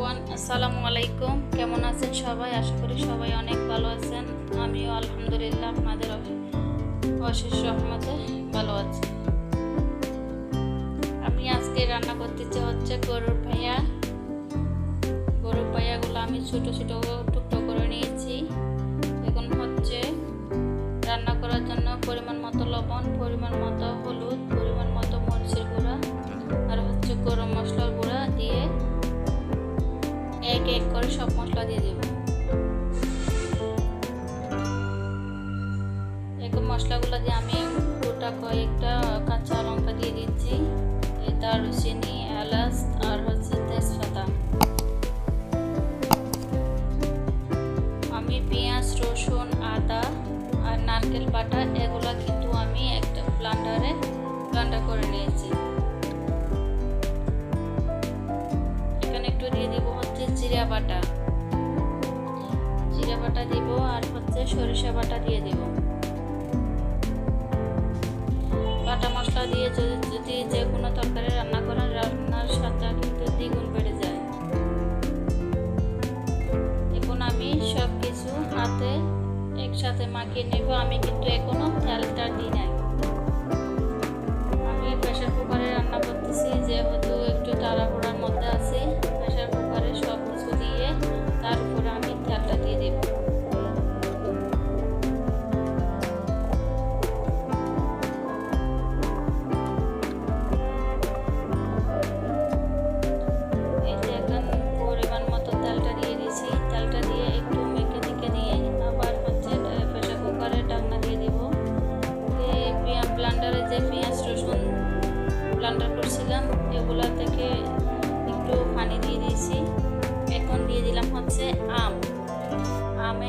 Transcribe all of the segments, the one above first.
Everyone আসসালামু আলাইকুম। কেমন আছেন সবাই? আশা করি সবাই অনেক ভালো আছেন। আমিও আলহামদুলিল্লাহ আপনাদের অশেষ রহমতে ভালো আছি। আমি আজকে রান্না করতেছি হচ্ছে গরুর ভাইয়া গরুর ভাইয়াগুলো আমি ছোট ছোট টুকটো করে নিয়েছি। এখন হচ্ছে রান্না করার জন্য পরিমাণ মতো লবণ, পরিমাণ মতো হলুদ সব মশলা দিয়ে দেব। এখন মশলাগুলো দিয়ে আমি গোটা কয়েকটা কাঁচা লঙ্কা দিয়ে দিচ্ছি। এই দারুচিনি এলাচ আর হচ্ছে তেজপাতা। আমি পেঁয়াজ, রসুন, আদা আর নারকেল বাটা এগুলো কিন্তু আমি একটা ব্লান্ডারে ব্লান্ডার করে নিয়েছি। বাটা দিব আর হচ্ছে সরিষা বাটা দিয়ে দিব। বাটা মশলা দিয়ে যদি যদি যে কোনো তরকারি রান্না করেন, রান্নার স্বাদটা কিন্তু দ্বিগুণ বেড়ে যায়। এখন আমি সব কিছু হাতে একসাথে মাখিয়ে নেব। আমি কিন্তু এখনও তেলটা দিই নাই। আমি প্রেশার কুকারে রান্না করতেছি, যেহেতু একটু তাড়াহুড়ার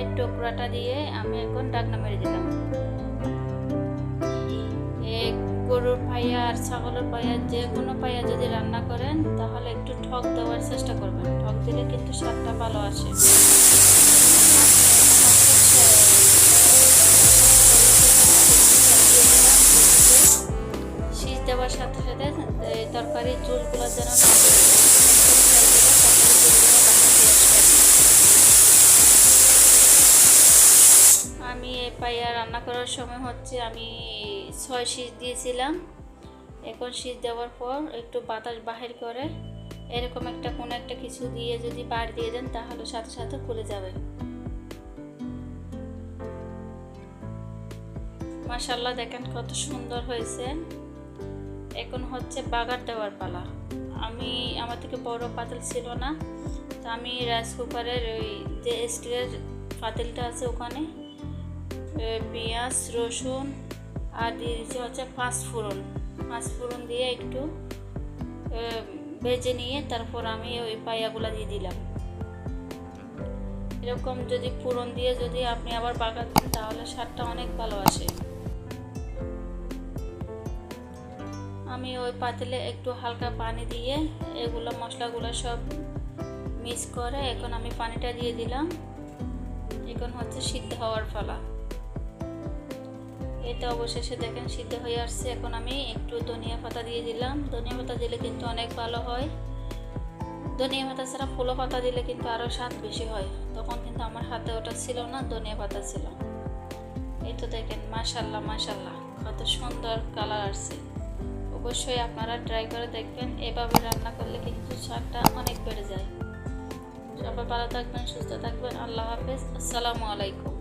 আমের টুকরাটা দিয়ে আমি এখন ডাকনা মেরে দিলাম। গরুর পায়া আর ছাগলের পায়া, যে কোনো পায়া যদি রান্না করেন, তাহলে একটু ঠক দেওয়ার চেষ্টা করবেন। ঠক দিলে কিন্তু স্বাদটা ভালো আসে। শীষ দেওয়ার সাথে সাথে তরকারির চুলগুলো যেন না পাইয়া রান্না করার সময় হচ্ছে আমি ছয় শীষ দিয়েছিলাম। এখন শীষ দেওয়ার পর একটু বাতাস বাহির করে এরকম একটা কোনো একটা কিছু দিয়ে যদি বার দিয়ে দেন তাহলে সাথে সাথে খুলে যাবে। মাশাল্লাহ দেখেন কত সুন্দর হয়েছে। এখন হচ্ছে বাগার দেওয়ার পালা। আমি, আমার থেকে বড় পাতিল ছিল না। তো আমি রাইস কুকারের ওই যে স্টিলের পাতিলটা আছে ওখানে পেঁয়াজ, রসুন, আর দিয়ে দিচ্ছি হচ্ছে পাঁচ ফোড়ন। পাঁচ ফোড়ন দিয়ে একটু ভেজে নিয়ে তারপর আমি ওই পায়াগুলো দিয়ে দিলাম। এরকম যদি ফোড়ন দিয়ে যদি আপনি আবার বাগার দেন, তাহলে স্বাদটা অনেক ভালো আসে। আমি ওই পাতিলে একটু হালকা পানি দিয়ে এগুলো মশলাগুলো সব মিক্স করে এখন আমি পানিটা দিয়ে দিলাম। এখন হচ্ছে সিদ্ধ হওয়ার ফলা এটা অবশেষে দেখেন সিদ্ধ হয়ে আসছে। এখন আমি একটু ধনিয়া পাতা দিয়ে দিলাম। ধনিয়া পাতা দিলে কিন্তু অনেক ভালো হয়। ধনিয়া পাতা ছাড়া ফুলো পাতা দিলে কিন্তু আরও স্বাদ বেশি হয়। তখন কিন্তু আমার হাতে ওটা ছিল না, ধনিয়া পাতা ছিল। এই তো দেখেন মাশাল্লাহ মাশাল্লাহ কত সুন্দর কালার আসছে। অবশ্যই আপনারা ট্রাই করে দেখবেন। এভাবে রান্না করলে কিন্তু স্বাদটা অনেক বেড়ে যায়। সবাই ভালো থাকবেন, সুস্থ থাকবেন। আল্লাহ হাফেজ। আসসালামু আলাইকুম।